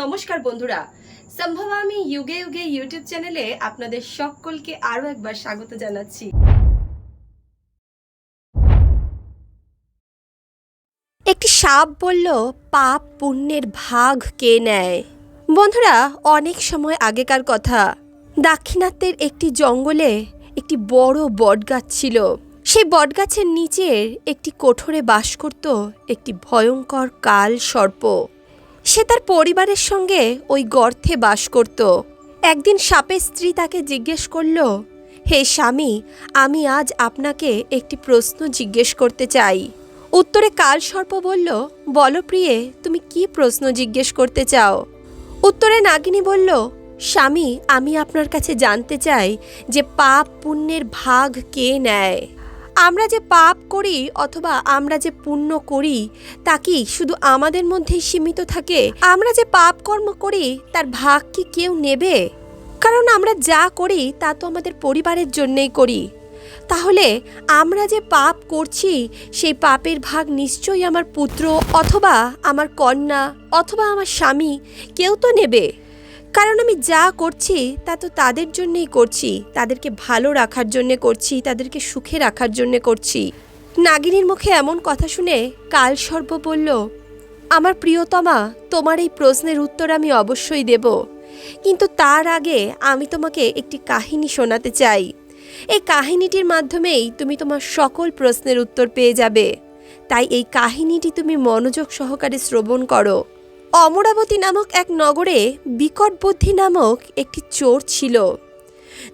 নমস্কার বন্ধুরা। সম্ভব আমি যুগে যুগে ইউটিউব চ্যানেলে আপনাদের সকলকে আরও একবার স্বাগত জানাচ্ছি। একটি সাপ বলল, পাপ পুণ্যের ভাগ কে নেয়? বন্ধুরা, অনেক সময় আগেকার কথা। দাক্ষিণাত্যের একটি জঙ্গলে একটি বড় বটগাছ ছিল। সেই বটগাছের নিচের একটি কোঠরে বাস করত একটি ভয়ঙ্কর কাল সর্প সে তার পরিবারের সঙ্গে ওই গর্তে বাস করত। একদিন সাপের স্ত্রী তাকে জিজ্ঞেস করল, হে স্বামী, আমি আজ আপনাকে একটি প্রশ্ন জিজ্ঞেস করতে চাই। উত্তরে কাল সর্প বলল, বলো প্রিয়ে, তুমি কি প্রশ্ন জিজ্ঞেস করতে চাও? উত্তরে নাগিনী বলল, স্বামী, আমি আপনার কাছে জানতে চাই যে পাপ পুণ্যের ভাগ কে নেয়? আমরা যে পাপ করি অথবা আমরা যে পুণ্য করি, তা কি শুধু আমাদের মধ্যেই সীমিত থাকে? আমরা যে পাপ কর্ম করি, তার ভাগ কি কেউ নেবে? কারণ আমরা যা করি, তা তো আমাদের পরিবারের জন্যেই করি। তাহলে আমরা যে পাপ করছি, সেই পাপের ভাগ নিশ্চয়ই আমার পুত্র অথবা আমার কন্যা অথবা আমার স্বামী কেউ তো নেবে। কারণ আমি যা করছি, তা তো তাদের জন্যেই করছি। তাদেরকে ভালো রাখার জন্যে করছি, তাদেরকে সুখে রাখার জন্যে করছি। নাগিনীর মুখে এমন কথা শুনে কাল সর্ব বলল, আমার প্রিয়তমা, তোমার এই প্রশ্নের উত্তর আমি অবশ্যই দেব। কিন্তু তার আগে আমি তোমাকে একটি কাহিনী শোনাতে চাই। এই কাহিনীটির মাধ্যমেই তুমি তোমার সকল প্রশ্নের উত্তর পেয়ে যাবে। তাই এই কাহিনীটি তুমি মনোযোগ সহকারে শ্রবণ করো। অমরাবতী নামক এক নগরে বিকট বুদ্ধি নামক একটি চোর ছিল।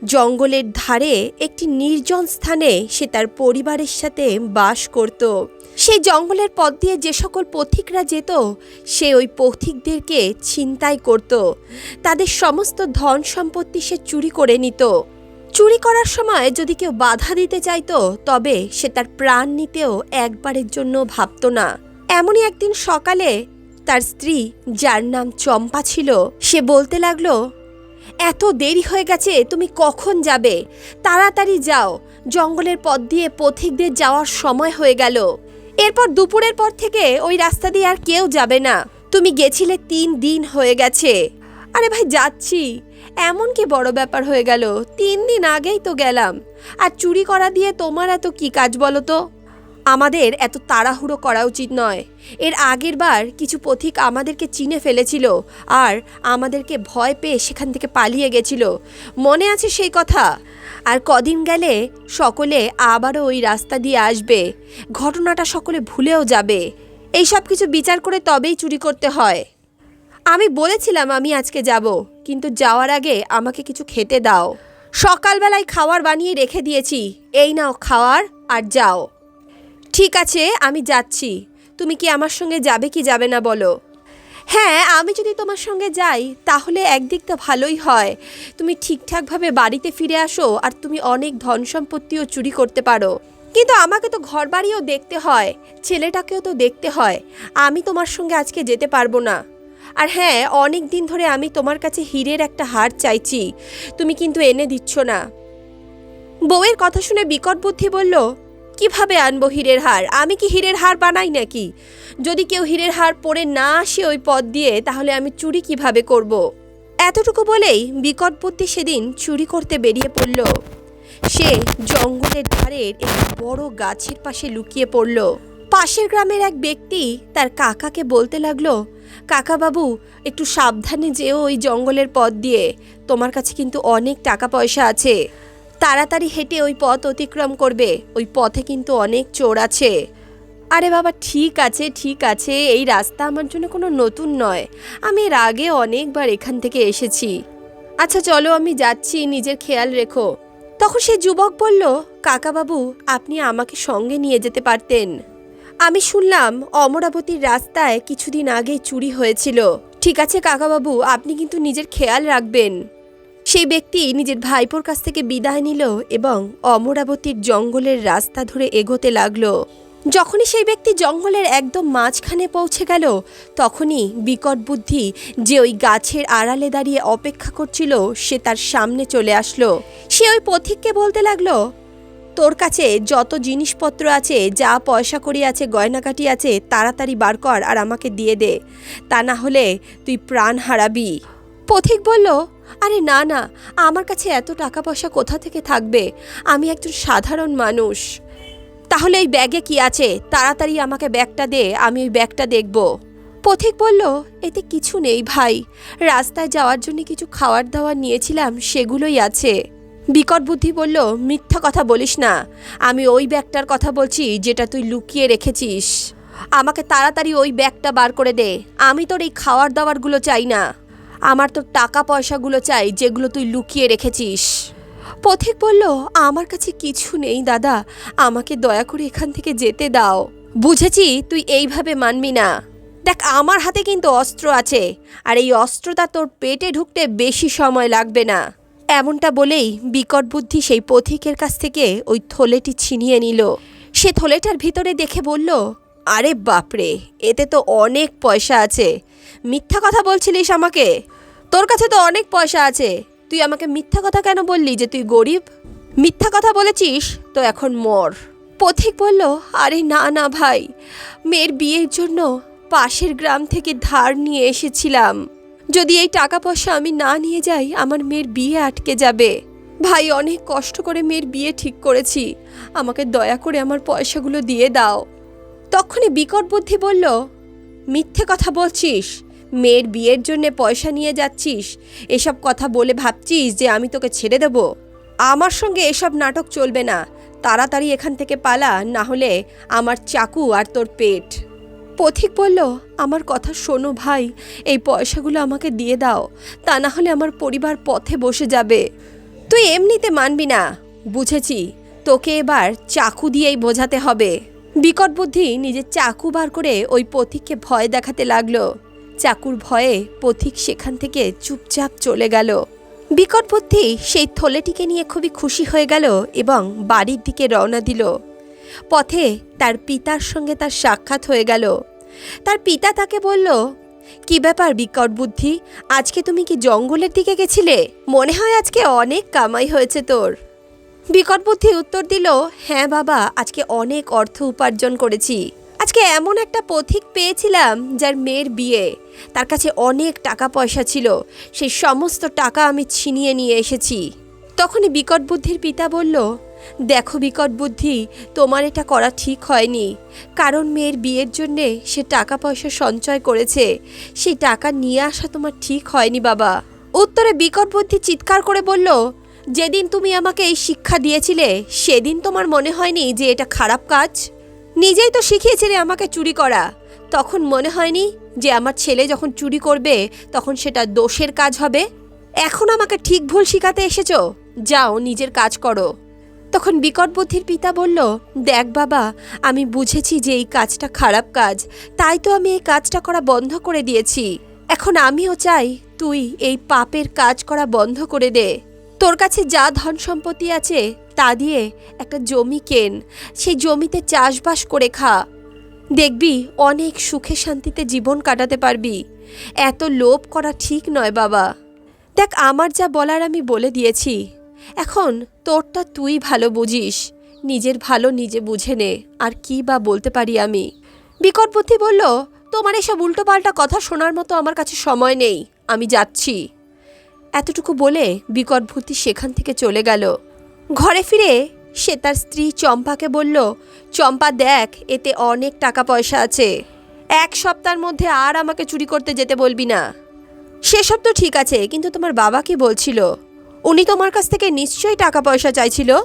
জঙ্গলের ধারে একটি নির্জন স্থানে সে তার পরিবারের সাথে বাস করত। সেই জঙ্গলের পথ দিয়ে যে সকল পথিকরা যেত, সে ওই পথিকদেরকে ছিনতাই করত। তাদের সমস্ত ধন সম্পত্তি সে চুরি করে নিত। চুরি করার সময় যদি কেউ বাধা দিতে চাইতো, তবে সে তার প্রাণ নিতেও একবারের জন্য ভাবত না। এমনই একদিন সকালে তার স্ত্রী, যার নাম চম্পা ছিল, সে বলতে লাগল, এত দেরি হয়ে গেছে, তুমি কখন যাবে? তাড়াতাড়ি যাও, জঙ্গলের পথ দিয়ে পথিকদের যাওয়ার সময় হয়ে গেল। এরপর দুপুরের পর থেকে ওই রাস্তা দিয়ে আর কেউ যাবে না। তুমি গেছিলে তিন দিন হয়ে গেছে। আরে ভাই, যাচ্ছি। এমন কি বড় ব্যাপার হয়ে গেল? তিন দিন আগেই তো গেলাম। আর চুরি করা দিয়ে তোমার এত কি কাজ বলো তো? আমাদের এত তাড়াহুড়ো করা উচিত নয়। এর আগের বার কিছু পথিক আমাদেরকে চিনে ফেলেছিল আর আমাদেরকে ভয় পেয়ে সেখান থেকে পালিয়ে গেছিল। মনে আছে সেই কথা? আর কদিন গেলে সকলে আবারও ওই রাস্তা দিয়ে আসবে। ঘটনাটা সকলে ভুলেও যাবে। এই সব কিছু বিচার করে তবেই চুরি করতে হয়। আমি বলেছিলাম আমি আজকে যাব, কিন্তু যাওয়ার আগে আমাকে কিছু খেতে দাও। সকালবেলায় খাওয়ার বানিয়ে রেখে দিয়েছি। এই নাও খাওয়ার আর যাও। ঠিক আছে, আমি যাচ্ছি। তুমি কি আমার সঙ্গে যাবে কি যাবে না বলো? হ্যাঁ আমি যদি তোমার সঙ্গে যাই, তাহলে একদিক তো ভালোই হয়। তুমি ঠিকঠাকভাবে বাড়িতে ফিরে আসো আর তুমি অনেক ধন সম্পত্তিও চুরি করতে পারো। কিন্তু আমাকে তো ঘর বাড়িও দেখতে হয়, ছেলেটাকেও তো দেখতে হয়। আমি তোমার সঙ্গে আজকে যেতে পারব না। আর হ্যাঁ অনেক দিন ধরে আমি তোমার কাছে হীরের একটা হার চাইছি। তুমি কিন্তু এনে দিচ্ছ না। বউয়ের কথা শুনে বিকট বুদ্ধি বলল কীভাবে আনব হীরের হার? আমি কি হীরের হার বানাই নাকি? যদি কেউ হীরের হার পরে না আসে ওই পথ দিয়ে, তাহলে আমি চুরি কীভাবে করব। এতটুকু বলেই বিকট বুদ্ধি সেদিন চুরি করতে বেরিয়ে পড়ল। সে জঙ্গলের ধারের একটি বড় গাছের পাশে লুকিয়ে পড়ল। পাশের গ্রামের এক ব্যক্তি তার কাকাকে বলতে লাগল কাকা বাবু একটু সাবধানে যেও ওই জঙ্গলের পথ দিয়ে। তোমার কাছে কিন্তু অনেক টাকা পয়সা আছে। তাড়াতাড়ি হেঁটে ওই পথ অতিক্রম করবে। ওই পথে কিন্তু অনেক চোর আছে। আরে বাবা, ঠিক আছে ঠিক আছে, এই রাস্তা আমার জন্য কোনো নতুন নয়। আমি এর আগে অনেকবার এখান থেকে এসেছি। আচ্ছা চলো আমি যাচ্ছি, নিজের খেয়াল রেখো। তখন সে যুবক বলল, কাকাবাবু, আপনি আমাকে সঙ্গে নিয়ে যেতে পারতেন। আমি শুনলাম, অমরাবতীর রাস্তায় কিছুদিন আগে চুরি হয়েছিল। ঠিক আছে, কাকাবাবু, আপনি কিন্তু নিজের খেয়াল রাখবেন। সেই ব্যক্তি নিজের ভাইপোর কাছ থেকে বিদায় নিল এবং অমরাবতীর জঙ্গলের রাস্তা ধরে এগোতে লাগল। যখনই সেই ব্যক্তি জঙ্গলের একদম মাঝখানে পৌঁছে গেল, তখনই বিকট বুদ্ধি যে ওই গাছের আড়ালে দাঁড়িয়ে অপেক্ষা করছিল, সে তার সামনে চলে আসলো। সে ওই পথিককে বলতে লাগল, তোর কাছে যত জিনিসপত্র আছে, যা পয়সা করি আছে গয়নাকাটি আছে, তাড়াতাড়ি বার কর আর আমাকে দিয়ে দে। তা না হলে তুই প্রাণ হারাবি। পথিক বলল আরে না না, আমার কাছে এত টাকা পয়সা কোথা থেকে থাকবে? আমি একজন সাধারণ মানুষ। তাহলে এই ব্যাগে কি আছে? তাড়াতাড়ি আমাকে ব্যাগটা দে, আমি ওই ব্যাগটা দেখব। পথিক বলল, এতে কিছু নেই ভাই। রাস্তায় যাওয়ার জন্য কিছু খাওয়ার দাওয়ার নিয়েছিলাম, সেগুলোই আছে। বিকট বুদ্ধি বলল, মিথ্যা কথা বলিস না। আমি ওই ব্যাগটার কথা বলছি, যেটা তুই লুকিয়ে রেখেছিস। আমাকে তাড়াতাড়ি ওই ব্যাগটা বার করে দে। আমি তোর এই খাওয়ার দাওয়ারগুলো চাই না। আমার তোর টাকা পয়সাগুলো চাই, যেগুলো তুই লুকিয়ে রেখেছিস। পথিক বলল, আমার কাছে কিছু নেই দাদা, আমাকে দয়া করে এখান থেকে যেতে দাও। বুঝেছি, তুই এইভাবে মানবি না। দেখ, আমার হাতে কিন্তু অস্ত্র আছে, আর এই অস্ত্রটা তোর পেটে ঢুকতে বেশি সময় লাগবে না। এমনটা বলেই বিকট বুদ্ধি সেই পথিকের কাছ থেকে ওই থলেটি ছিনিয়ে নিল। সে থলেটার ভিতরে দেখে বলল, আরে বাপরে, এতে তো অনেক পয়সা আছে। মিথ্যা কথা বলছিলিস আমাকে? তোর কাছে তো অনেক পয়সা আছে। তুই আমাকে মিথ্যা কথা কেন বললি যে তুই গরিব? মিথ্যা কথা বলেছিস তো এখন মর। পথিক বলল, আরে না না ভাই, মেয়ের বিয়ের জন্য পাশের গ্রাম থেকে ধার নিয়ে এসেছিলাম। যদি এই টাকা পয়সা আমি না নিয়ে যাই, আমার মেয়ের বিয়ে আটকে যাবে। ভাই, অনেক কষ্ট করে মেয়ের বিয়ে ঠিক করেছি। আমাকে দয়া করে আমার পয়সাগুলো দিয়ে দাও। তখনই বিকট বুদ্ধি বলল, মিথ্যে কথা বলছিস? মেয়ের বিয়ের জন্য পয়সা নিয়ে যাচ্ছিস? এসব কথা বলে ভাবছিস যে আমি তোকে ছেড়ে দেব? আমার সঙ্গে এসব নাটক চলবে না। তাড়াতাড়ি এখান থেকে পালা, না হলে আমার চাকু আর তোর পেট। পথিক বলল, আমার কথা শোনো ভাই, এই পয়সাগুলো আমাকে দিয়ে দাও। তা না হলে আমার পরিবার পথে বসে যাবে। তুই এমনিতে মানবি না। বুঝেছি, তোকে এবার চাকু দিয়েই বোঝাতে হবে। বিকট বুদ্ধি নিজের চাকু বার করে ওই পথিককে ভয় দেখাতে লাগল। চাকুর ভয়ে পথিক সেখান থেকে চুপচাপ চলে গেল। বিকট বুদ্ধি সেই থলেটিকে নিয়ে খুবই খুশি হয়ে গেল এবং বাড়ির দিকে রওনা দিল। পথে তার পিতার সঙ্গে তার সাক্ষাৎ হয়ে গেল। তার পিতা তাকে বলল, কি ব্যাপার বিকট বুদ্ধি? আজকে তুমি কি জঙ্গলের দিকে গেছিলে? মনে হয় আজকে অনেক কামাই হয়েছে তোর। বিকট বুদ্ধি উত্তর দিল হ্যাঁ বাবা, আজকে অনেক অর্থ উপার্জন করেছি। আজকে এমন একটা পথিক পেয়েছিলাম যার মেয়ের বিয়ে। তার কাছে অনেক টাকা পয়সা ছিল। সেই সমস্ত টাকা আমি ছিনিয়ে নিয়ে এসেছি। তখনই বিকট বুদ্ধির পিতা বলল, দেখো বিকট বুদ্ধি, তোমার এটা করা ঠিক হয়নি। কারণ মেয়ের বিয়ের জন্যে সে টাকা পয়সা সঞ্চয় করেছে। সেই টাকা নিয়ে আসা তোমার ঠিক হয়নি, বাবা। উত্তরে বিকট বুদ্ধি চিৎকার করে বলল, যেদিন তুমি আমাকে এই শিক্ষা দিয়েছিলে, সেদিন তোমার মনে হয়নি যে এটা খারাপ কাজ? নিজেই তো শিখিয়েছিলে আমাকে চুরি করা। তখন মনে হয়নি যে আমার ছেলে যখন চুরি করবে, তখন সেটা দোষের কাজ হবে। এখন আমাকে ঠিক ভুল শিখাতে এসেছ? যাও, নিজের কাজ করো। তখন বিকট বুদ্ধির পিতা বলল, দেখ বাবা, আমি বুঝেছি যে এই কাজটা খারাপ কাজ। তাই তো আমি এই কাজটা করা বন্ধ করে দিয়েছি। এখন আমিও চাই তুই এই পাপের কাজ করা বন্ধ করে দে। তোর কাছে যা ধন সম্পত্তি আছে তা দিয়ে একটা জমি কেন, সেই জমিতে চাষবাস করে খা। দেখবি অনেক সুখে শান্তিতে জীবন কাটাতে পারবি। এত লোভ করা ঠিক নয় বাবা। দেখ, আমার যা বলার আমি বলে দিয়েছি। এখন তোরটা তুই ভালো বুঝিস। নিজের ভালো নিজে বুঝে নে, আর কি বা বলতে পারি আমি। বিকট বুদ্ধি বলল, তোমার এসব উল্টোপাল্টা কথা শোনার মতো আমার কাছে সময় নেই, আমি যাচ্ছি। এতটুকু বলে বিকট বুদ্ধি সেখান থেকে চলে গেল। ঘরে ফিরে সে তার স্ত্রী চম্পাকে বলল, চম্পা, দেখ, এতে অনেক টাকা পয়সা আছে। এক সপ্তাহের মধ্যে আর আমাকে চুরি করতে যেতে বলবি না। সেসব তো ঠিক আছে, কিন্তু তোমার বাবা কি বলছিল? উনি তোমার কাছ থেকে নিশ্চয়ই টাকা পয়সা চাইছিল?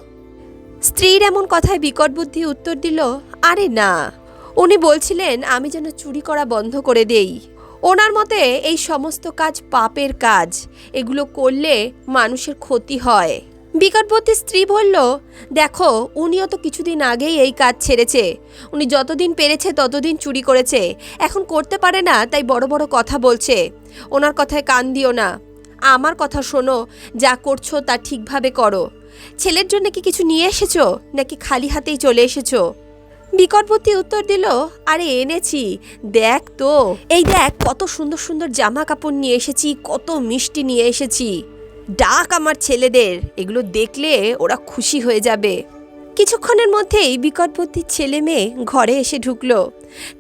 স্ত্রীর এমন কথায় বিকট বুদ্ধি উত্তর দিল, আরে না। উনি বলছিলেন, আমি যেন চুরি করা বন্ধ করে দেই। ওনার মতে, এই সমস্ত কাজ পাপের কাজ। এগুলো করলে মানুষের ক্ষতি হয়। বিকটবতী স্ত্রী বলল, দেখো, উনিও তো কিছুদিন আগেই এই কাজ ছেড়েছে। উনি যতদিন পেরেছে ততদিন চুরি করেছে। এখন করতে পারে না, তাই বড় বড় কথা বলছে। ওনার কথায় কান দিও না। আমার কথা শোনো, যা করছ তা ঠিকভাবে করো। ছেলের জন্য কি কিছু নিয়ে এসেছ? নাকি খালি হাতেই চলে এসেছ? বিকটবর্তী উত্তর দিল, আরে, এনেছি। দেখ তো। এই দেখ, কত সুন্দর সুন্দর জামা কাপড় নিয়ে এসেছি, কত মিষ্টি নিয়ে এসেছি। ডাক আমার ছেলেদের, এগুলো দেখলে ওরা খুশি হয়ে যাবে। কিছুক্ষণের মধ্যেই বিকট বুদ্ধির ছেলে মেয়ে ঘরে এসে ঢুকলো।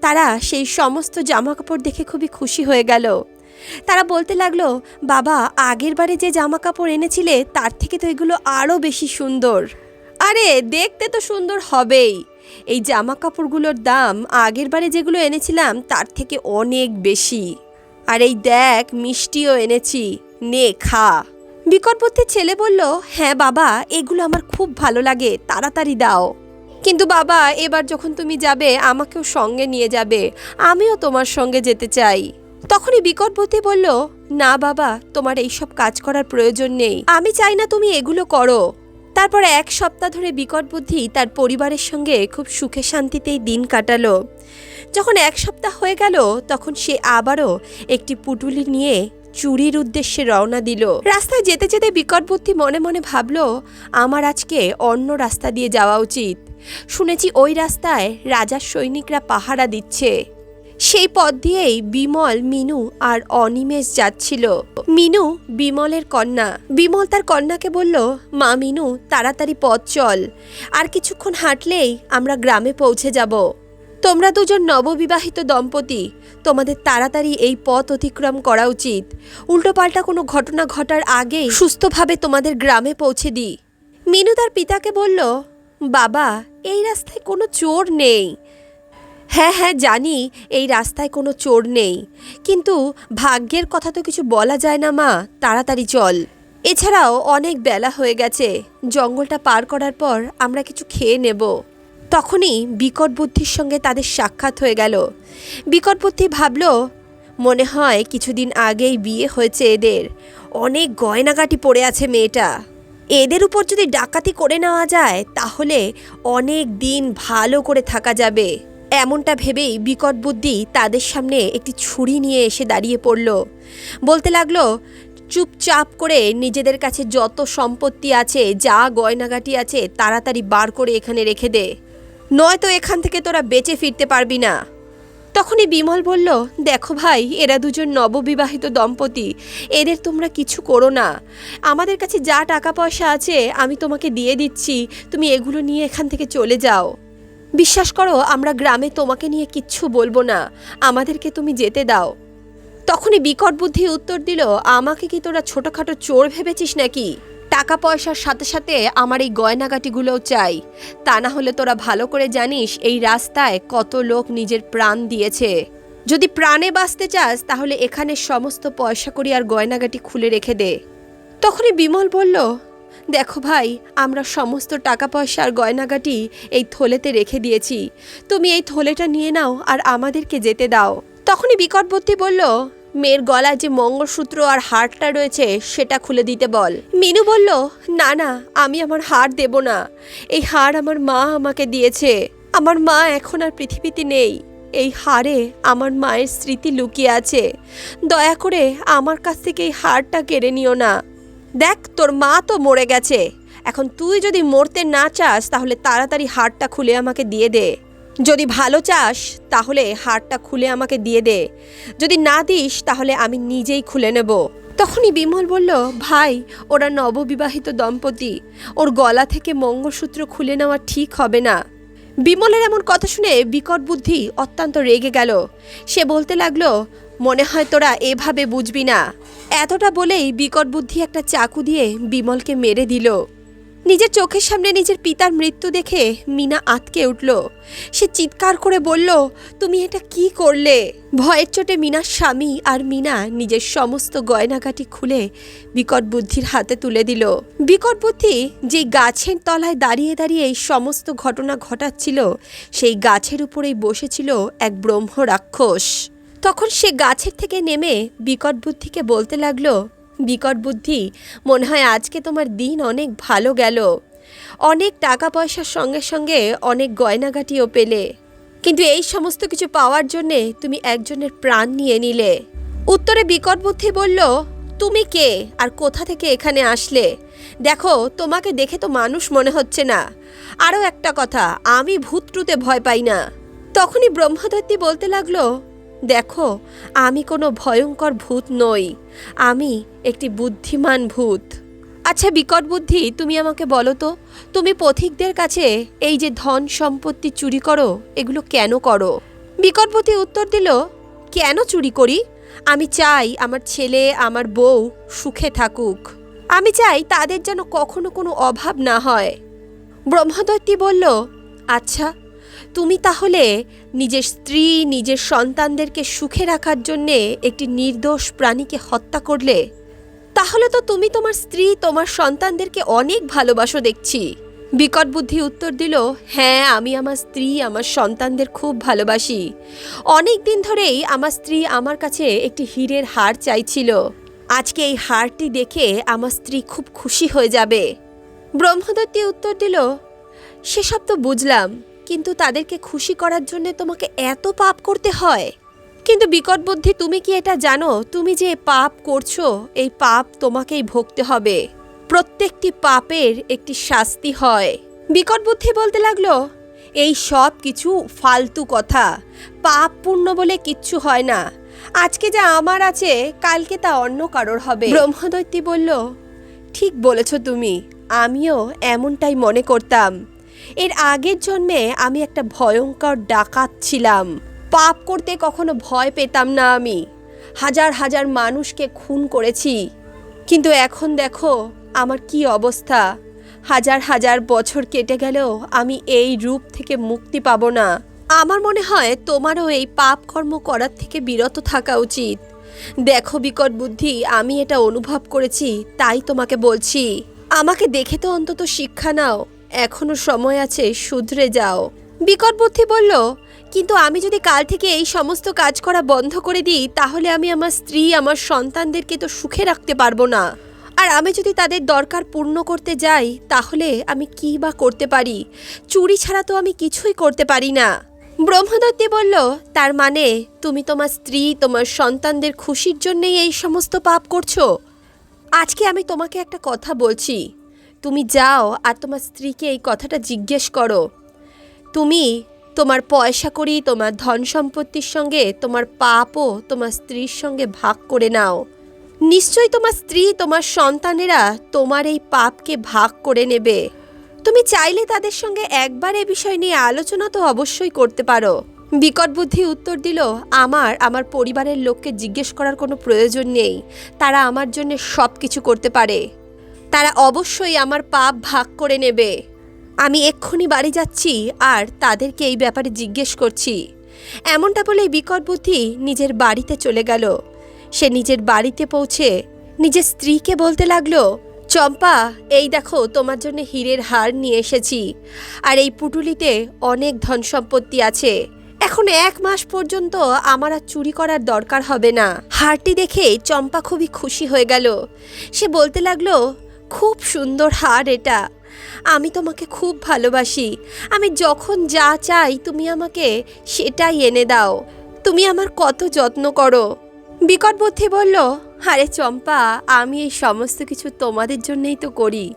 তারা সেই সমস্ত জামা কাপড় দেখে খুবই খুশি হয়ে গেল। তারা বলতে লাগল, বাবা, আগের বারে যে জামা কাপড় এনেছিলে, তার থেকে তো এগুলো আরও বেশি সুন্দর। আরে, দেখতে তো সুন্দর হবেই। এই জামা কাপড়গুলোর দাম আগের বারে যেগুলো এনেছিলাম, তার থেকে অনেক বেশি। আর এই দেখ, মিষ্টিও এনেছি। নে, খা। বিকটবর্তীর ছেলে বলল হ্যাঁ বাবা, এগুলো আমার খুব ভালো লাগে, তাড়াতাড়ি দাও। কিন্তু বাবা, এবার যখন তুমি যাবে, আমাকেও সঙ্গে নিয়ে যাবে, আমিও তোমার সঙ্গে যেতে চাই। তখনই বিকটবতী বলল, না বাবা, তোমার এইসব কাজ করার প্রয়োজন নেই, আমি চাই না তুমি এগুলো করো। তারপর এক সপ্তাহ ধরে বিকট বুদ্ধি তার পরিবারের সঙ্গে খুব সুখে শান্তিতেই দিন কাটালো। যখন এক সপ্তাহ হয়ে গেল, তখন সে আবারও একটি পুটুলি নিয়ে চুরির উদ্দেশ্যে রওনা দিল। রাস্তায় যেতে যেতে বিকট বুদ্ধি মনে মনে ভাবলো, আমার আজকে অন্য রাস্তা দিয়ে যাওয়া উচিত। শুনেছি ওই রাস্তায় রাজার সৈনিকরা পাহারা দিচ্ছে। সেই পথ দিয়েই বিমল, মিনু আর অনিমেষ যাচ্ছিল। মিনু বিমলের কন্যা। বিমল তার কন্যাকে বলল, মা মিনু, তাড়াতাড়ি পথ চল। আর কিছুক্ষণ হাঁটলেই আমরা গ্রামে পৌঁছে যাব। তোমরা দুজন নববিবাহিত দম্পতি। তোমাদের তাড়াতাড়ি এই পথ অতিক্রম করা উচিত। উল্টোপাল্টা কোনো ঘটনা ঘটার আগেই সুস্থভাবে তোমাদের গ্রামে পৌঁছে দিই। মিনু তার পিতাকে বলল, বাবা, এই রাস্তায় কোনো চোর নেই। হ্যাঁ হ্যাঁ জানি, এই রাস্তায় কোনো চোর নেই। কিন্তু ভাগ্যের কথা তো কিছু বলা যায় না, মা। তাড়াতাড়ি চল। এছাড়াও অনেক বেলা হয়ে গেছে। জঙ্গলটা পার করার পর আমরা কিছু খেয়ে নেব। তখনই বিকট বুদ্ধির সঙ্গে তাদের সাক্ষাৎ হয়ে গেল। বিকট বুদ্ধি ভাবল, মনে হয় কিছুদিন আগেই বিয়ে হয়েছে এদের। অনেক গয়নাগাটি পড়ে আছে মেয়েটা। এদের উপর যদি ডাকাতি করে নেওয়া যায়, তাহলে অনেক দিন ভালো করে থাকা যাবে। এমনটা ভেবেই বিকট বুদ্ধি তাদের সামনে একটি ছুরি নিয়ে এসে দাঁড়িয়ে পড়ল। বলতে লাগল, চুপচাপ করে নিজেদের কাছে যত সম্পত্তি আছে, যা গয়নাগাটি আছে, তাড়াতাড়ি বার করে এখানে রেখে দে। নয়তো এখান থেকে তোরা বেঁচে ফিরতে পারবি না। তখনই বিমল বলল, দেখো ভাই, এরা দুজন নববিবাহিত দম্পতি। এদের তোমরা কিছু করো না। আমাদের কাছে যা টাকা পয়সা আছে, আমি তোমাকে দিয়ে দিচ্ছি। তুমি এগুলো নিয়ে এখান থেকে চলে যাও। বিশ্বাস করো, আমরা গ্রামে তোমাকে নিয়ে কিচ্ছু বলব না। আমাদেরকে তুমি যেতে দাও। তখনই বিকট বুদ্ধি উত্তর দিল, আমাকে কি তোরা ছোটোখাটো চোর ভেবেছিস নাকি? টাকা পয়সার সাথে সাথে আমার এই গয়নাগাটিগুলোও চাই। তা না হলে তোরা ভালো করে জানিস এই রাস্তায় কত লোক নিজের প্রাণ দিয়েছে। যদি প্রাণে বাঁচতে চাস, তাহলে এখানে সমস্ত পয়সা করি আর গয়নাগাটি খুলে রেখে দে। তখনই বিমল বলল, দেখো ভাই, আমরা সমস্ত টাকা পয়সা আর গয়নাগাটি এই থলেতে রেখে দিয়েছি। তুমি এই থলেটা নিয়ে নাও আর আমাদেরকে যেতে দাও। তখনই বিকটবর্তী বলল মেয়ের গলায় যে মঙ্গলসূত্র আর হারটা রয়েছে, সেটা খুলে দিতে বল। মিনু বলল, না না, আমি আমার হার দেব না। এই হার আমার মা আমাকে দিয়েছে। আমার মা এখন আর পৃথিবীতে নেই। এই হারে আমার মায়ের স্মৃতি লুকিয়ে আছে। দয়া করে আমার কাছ থেকে এই হারটা কেড়ে নিও না। দেখ, তোর মা তো মরে গেছে। এখন তুই যদি মরতে না চাস, তাহলে তাড়াতাড়ি হারটা খুলে আমাকে দিয়ে দে। যদি ভালো চাস, তাহলে হারটা খুলে আমাকে দিয়ে দে। যদি না দিস, তাহলে আমি নিজেই খুলে নেব। তখনই বিমল বলল, ভাই, ওরা নববিবাহিত দম্পতি। ওর গলা থেকে মঙ্গলসূত্র খুলে নেওয়া ঠিক হবে না। বিমলের এমন কথা শুনে বিকট বুদ্ধি অত্যন্ত রেগে গেল। সে বলতে লাগল, মনে হয় তোরা এভাবে বুঝবি না। এতটা বলেই বিকট বুদ্ধি একটা চাকু দিয়ে বিমলকে মেরে দিল। নিজের চোখের সামনে নিজের পিতার মৃত্যু দেখে মিনা আতকে উঠল। সে চিৎকার করে বলল, তুমি এটা কি করলে? ভয়ের চোটে মিনার স্বামী আর মিনা নিজের সমস্ত গয়নাগাটি খুলে বিকট বুদ্ধির হাতে তুলে দিল। বিকট বুদ্ধি যে গাছের তলায় দাঁড়িয়ে দাঁড়িয়ে এই সমস্ত ঘটনা ঘটাচ্ছিল, সেই গাছের উপরেই বসেছিল এক ব্রহ্ম রাক্ষস তখন সে গাছের থেকে নেমে বিকট বুদ্ধিকে বলতে লাগল বিকট বুদ্ধি। মনে হয় আজকে তোমার দিন অনেক ভালো গেল। অনেক টাকা পয়সার সঙ্গে সঙ্গে অনেক গয়নাগাটিও পেলে। কিন্তু এই সমস্ত কিছু পাওয়ার জন্যে তুমি একজনের প্রাণ নিয়ে নিলে। উত্তরে বিকট বুদ্ধি বলল, তুমি কে আর কোথা থেকে এখানে আসলে? দেখো, তোমাকে দেখে তো মানুষ মনে হচ্ছে না। আরও একটা কথা, আমি ভূতটুতে ভয় পাই না। তখনই ব্রহ্মদত্তী বলতে লাগল দেখো, আমি কোনো ভয়ঙ্কর ভূত নই। আমি একটি বুদ্ধিমান ভূত। আচ্ছা বিকট বুদ্ধি, তুমি আমাকে বলো তো, তুমি পথিকদের কাছে এই যে ধন সম্পত্তি চুরি করো, এগুলো কেন করো? বিকট বুদ্ধি উত্তর দিল, কেন চুরি করি? আমি চাই আমার ছেলে, আমার বউ সুখে থাকুক। আমি চাই তাদের যেন কখনো কোনো অভাব না হয়। ব্রহ্মদত্তী বলল আচ্ছা তুমি তাহলে নিজের স্ত্রী, নিজের সন্তানদেরকে সুখে রাখার জন্যে একটি নির্দোষ প্রাণীকে হত্যা করলে? তাহলে তো তুমি তোমার স্ত্রী, তোমার সন্তানদেরকে অনেক ভালোবাসো দেখছি। বিকট বুদ্ধি উত্তর দিল হ্যাঁ আমি আমার স্ত্রী, আমার সন্তানদের খুব ভালোবাসি। অনেক দিন ধরেই আমার স্ত্রী আমার কাছে একটি হীরের হার চাইছিল। আজকে এই হারটি দেখে আমার স্ত্রী খুব খুশি হয়ে যাবে। ব্রহ্মদত্তী উত্তর দিল, সেসব তো বুঝলাম। কিন্তু তাদেরকে খুশি করার জন্য তোমাকে এত পাপ করতে হয়। কিন্তু বিকট বুদ্ধি, তুমি কি এটা জানো? তুমি যে পাপ করছ, এই পাপ তোমাকেই ভুগতে হবে। প্রত্যেকটি পাপের একটি শাস্তি হয়। বিকট বুদ্ধি বলতে লাগল, এই সব কিছু ফালতু কথা। পাপ পূর্ণ বলে কিচ্ছু হয় না। আজকে যা আমার আছে, কালকে তা অন্য কারোর হবে। ব্রহ্মদৈত্যী বলল, ঠিক বলেছ তুমি। আমিও এমনটাই মনে করতাম। এর আগের জন্মে আমি একটা ভয়ঙ্কর ডাকাত ছিলাম। পাপ করতে কখনো ভয় পেতাম না আমি। হাজার হাজার মানুষকে খুন করেছি। কিন্তু এখন দেখো আমার কি অবস্থা। হাজার হাজার বছর কেটে গেলেও আমি এই রূপ থেকে মুক্তি পাবো না। আমার মনে হয় তোমারও এই পাপ কর্ম করার থেকে বিরত থাকা উচিত। দেখো বিকট বুদ্ধি, আমি এটা অনুভব করেছি, তাই তোমাকে বলছি। আমাকে দেখে তো অন্তত শিক্ষা নাও। এখনও সময় আছে, শুধরে যাও। বিকট বুদ্ধি বলল, কিন্তু আমি যদি কাল থেকে এই সমস্ত কাজ করা বন্ধ করে দিই, তাহলে আমি আমার স্ত্রী, আমার সন্তানদেরকে তো সুখে রাখতে পারব না। আর আমি যদি তাদের দরকার পূর্ণ করতে যাই, তাহলে আমি কি বা করতে পারি? চুরি ছাড়া তো আমি কিছুই করতে পারি না। ব্রহ্মদত্তী বলল, তার মানে তুমি তোমার স্ত্রী, তোমার সন্তানদের খুশির জন্যেই এই সমস্ত পাপ করছ? আজকে আমি তোমাকে একটা কথা বলছি। তুমি যাও আর তোমার স্ত্রীকে এই কথাটা জিজ্ঞেস করো। তুমি তোমার পয়সা করি তোমার ধন সম্পত্তির সঙ্গে তোমার পাপও তোমার স্ত্রীর সঙ্গে ভাগ করে নাও। নিশ্চয়ই তোমার স্ত্রী তোমার সন্তানেরা তোমার এই পাপকে ভাগ করে নেবে। তুমি চাইলে তাদের সঙ্গে একবার এ বিষয় নিয়ে আলোচনা তো অবশ্যই করতে পারো। বিকট বুদ্ধি উত্তর দিল, আমার আমার পরিবারের লোককে জিজ্ঞেস করার কোনো প্রয়োজন নেই। তারা আমার জন্য সব কিছু করতে পারে। তারা অবশ্যই আমার পাপ ভাগ করে নেবে। আমি এক্ষুনি বাড়ি যাচ্ছি আর তাদেরকে এই ব্যাপারে জিজ্ঞেস করছি। এমনটা বলেই বিকট বুদ্ধি নিজের বাড়িতে চলে গেল। সে নিজের বাড়িতে পৌঁছে নিজের স্ত্রীকে বলতে লাগল, চম্পা, এই দেখো, তোমার জন্য হীরের হার নিয়ে এসেছি। আর এই পুটুলিতে অনেক ধন সম্পত্তি আছে। এখন এক মাস পর্যন্ত আমার আর চুরি করার দরকার হবে না। হারটি দেখে চম্পা খুবই খুশি হয়ে গেল। সে বলতে লাগল খুব সুন্দর হার এটা। আমি তোমাকে খুব ভালোবাসি। আমি যখন যা চাই তুমি আমাকে সেটাই এনে দাও। তুমি আমার কত যত্ন করো। বিকট বুদ্ধি বলল, আরে চম্পা, আমি এই সমস্ত কিছু তোমাদের জন্যই তো করি।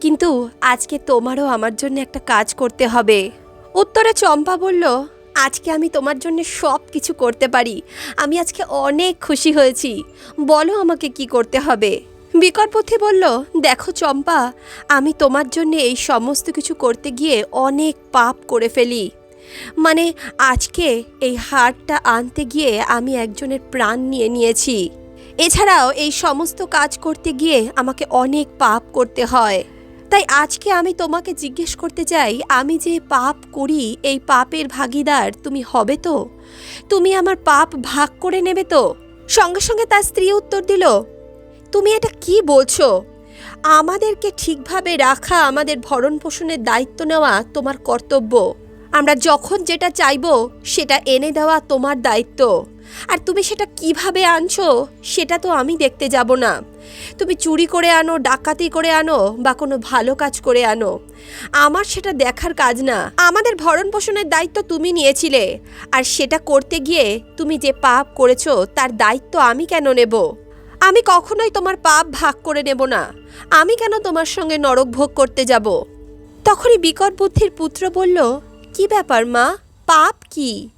কিন্তু আজকে তোমারও আমার জন্য একটা কাজ করতে হবে। উত্তরে চম্পা বলল, আজকে আমি তোমার জন্য সব কিছু করতে পারি। আমি আজকে অনেক খুশি হয়েছি। বলো আমাকে কি করতে হবে? বুদ্ধি বলল, দেখো চম্পা, আমি তোমার জন্য এই সমস্ত কিছু করতে গিয়ে অনেক পাপ করে ফেলি। মানে আজকে এই হারটা আনতে গিয়ে আমি একজনের প্রাণ নিয়ে নিয়েছি। এছাড়াও এই সমস্ত কাজ করতে গিয়ে আমাকে অনেক পাপ করতে হয়। তাই আজকে আমি তোমাকে জিজ্ঞেস করতে চাই, আমি যে পাপ করি, এই পাপের ভাগিদার তুমি হবে তো? তুমি আমার পাপ ভাগ করে নেবে তো? সঙ্গে সঙ্গে তার স্ত্রী উত্তর দিল তুমি এটা কি বলছো? আমাদেরকে ঠিকভাবে রাখা আমাদের ভরণ পোষণের দায়িত্ব নেওয়া তোমার কর্তব্য। আমরা যখন যেটা চাইব, সেটা এনে দেওয়া তোমার দায়িত্ব। আর তুমি সেটা কীভাবে আনছো, সেটা তো আমি দেখতে যাব না। তুমি চুরি করে আনো, ডাকাতি করে আনো, বা কোনো ভালো কাজ করে আনো। আমার সেটা দেখার কাজ না। আমাদের ভরণ পোষণের দায়িত্ব তুমি নিয়েছিলে। আর সেটা করতে গিয়ে তুমি যে পাপ করেছ, তার দায়িত্ব আমি কেন নেব? আমি কখনোই তোমার পাপ ভাগ করে নেব না। আমি কেন তোমার সঙ্গে নরক ভোগ করতে যাব? তখনই বিকট বুদ্ধির পুত্র বলল, কি ব্যাপার মা? পাপ কি?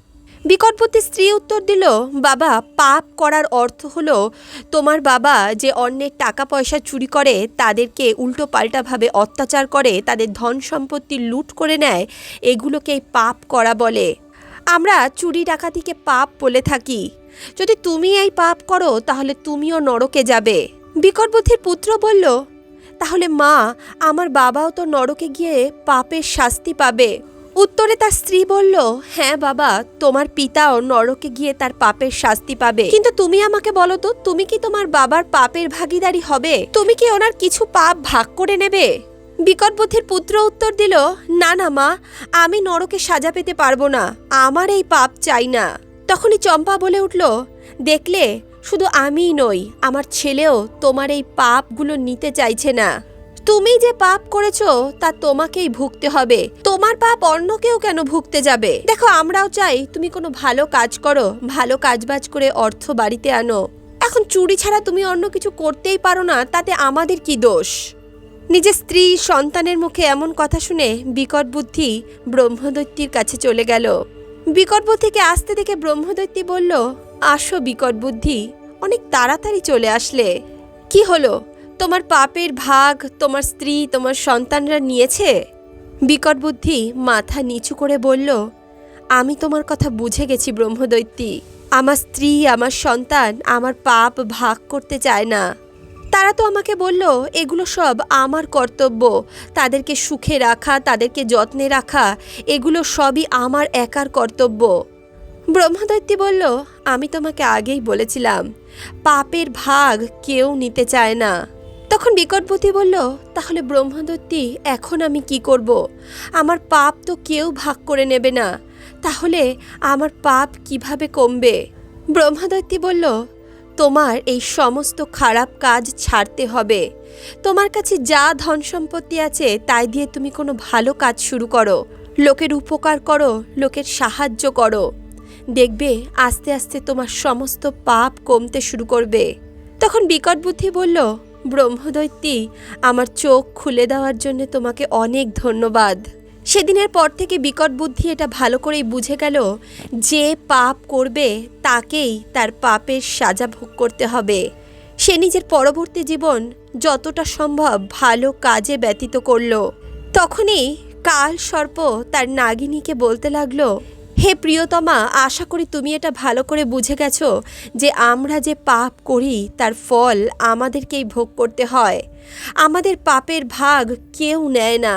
বিকটবতী স্ত্রী উত্তর দিল, বাবা, পাপ করার অর্থ হলো, তোমার বাবা যে অন্যের টাকা পয়সা চুরি করে, তাদেরকে উল্টো পাল্টাভাবে অত্যাচার করে, তাদের ধন সম্পত্তি লুট করে নেয়, এগুলোকেই পাপ করা বলে। আমরা চুরি ডাকাতিকে পাপ বলে থাকি। যদি তুমি এই পাপ করো, তাহলে তুমিও নরকে যাবে। বিকটবুদ্ধির পুত্র বলল, তাহলে মা, আমার বাবাও তো নরকে গিয়ে পাপের শাস্তি পাবে। উত্তরে তার স্ত্রী বলল হ্যাঁ বাবা, তোমার পিতাও নরকে গিয়ে তার পাপের শাস্তি পাবে। কিন্তু তুমি আমাকে বলো তো, তুমি কি তোমার বাবার পাপের ভাগিদারি হবে? তুমি কি ওনার কিছু পাপ ভাগ করে নেবে? বিকট বুদ্ধির পুত্র উত্তর দিল, না না মা, আমি নরকে সাজা পেতে পারব না। আমার এই পাপ চাই না। তখনই চম্পা বলে উঠল, দেখলে, শুধু আমিই নই, আমার ছেলেও তোমার এই পাপগুলো নিতে চাইছে না। তুমি যে পাপ করেছ, তা তোমাকেই ভুগতে হবে। তোমার পাপ অন্য কেউ কেন ভুগতে যাবে? দেখো, আমরাও চাই তুমি কোনো ভালো কাজ করো, ভালো কাজবাজ করে অর্থ বাড়িতে আনো। এখন চুরি ছাড়া তুমি অন্য কিছু করতেই পারো না, তাতে আমাদের কি দোষ? নিজের স্ত্রী সন্তানের মুখে এমন কথা শুনে বিকট বুদ্ধি ব্রহ্মদৈত্যীর কাছে চলে গেল। বিকট বুদ্ধিকে আসতে দেখে ব্রহ্মদৈত্যী বলল, আসো বিকট বুদ্ধি, অনেক তাড়াতাড়ি চলে আসলে। কি হলো? তোমার পাপের ভাগ, তোমার স্ত্রী, তোমার সন্তানরা নিয়েছে? বিকট বুদ্ধি মাথা নিচু করে বলল, আমি তোমার কথা বুঝে গেছি ব্রহ্মদৈত্যী আমার স্ত্রী, আমার সন্তান আমার পাপ ভাগ করতে চায় না। তারা তো আমাকে বলল, এগুলো সব আমার কর্তব্য। তাদেরকে সুখে রাখা, তাদেরকে যত্নে রাখা, এগুলো সবই আমার একার কর্তব্য। ব্রহ্মদৈত্যী বলল, আমি তোমাকে আগেই বলেছিলাম, পাপের ভাগ কেউ নিতে চায় না। তখন বিকটবতী বলল, তাহলে ব্রহ্মদত্তী এখন আমি কি করব? আমার পাপ তো কেউ ভাগ করে নেবে না। তাহলে আমার পাপ কীভাবে কমবে? ব্রহ্মদত্তী বলল তোমার এই সমস্ত খারাপ কাজ ছাড়তে হবে। তোমার কাছে যা ধন সম্পত্তি আছে, তাই দিয়ে তুমি কোনো ভালো কাজ শুরু করো। লোকের উপকার করো, লোকের সাহায্য করো। দেখবে, আস্তে আস্তে তোমার সমস্ত পাপ কমতে শুরু করবে। তখন বিকট বুদ্ধি বলল, ব্রহ্মদৈত্যী, আমার চোখ খুলে দেওয়ার জন্য তোমাকে অনেক ধন্যবাদ। সেদিনের পর থেকে বিকট বুদ্ধি এটা ভালো করেই বুঝে গেল যে পাপ করবে তাকেই তার পাপের সাজা ভোগ করতে হবে। সে নিজের পরবর্তী জীবন যতটা সম্ভব ভালো কাজে ব্যতীত করল। তখনই কাল সর্প তার নাগিনীকে বলতে লাগল, হে প্রিয়তমা, আশা করি তুমি এটা ভালো করে বুঝে গেছো যে আমরা যে পাপ করি তার ফল আমাদেরকেই ভোগ করতে হয়। আমাদের পাপের ভাগ কেউ নেয় না।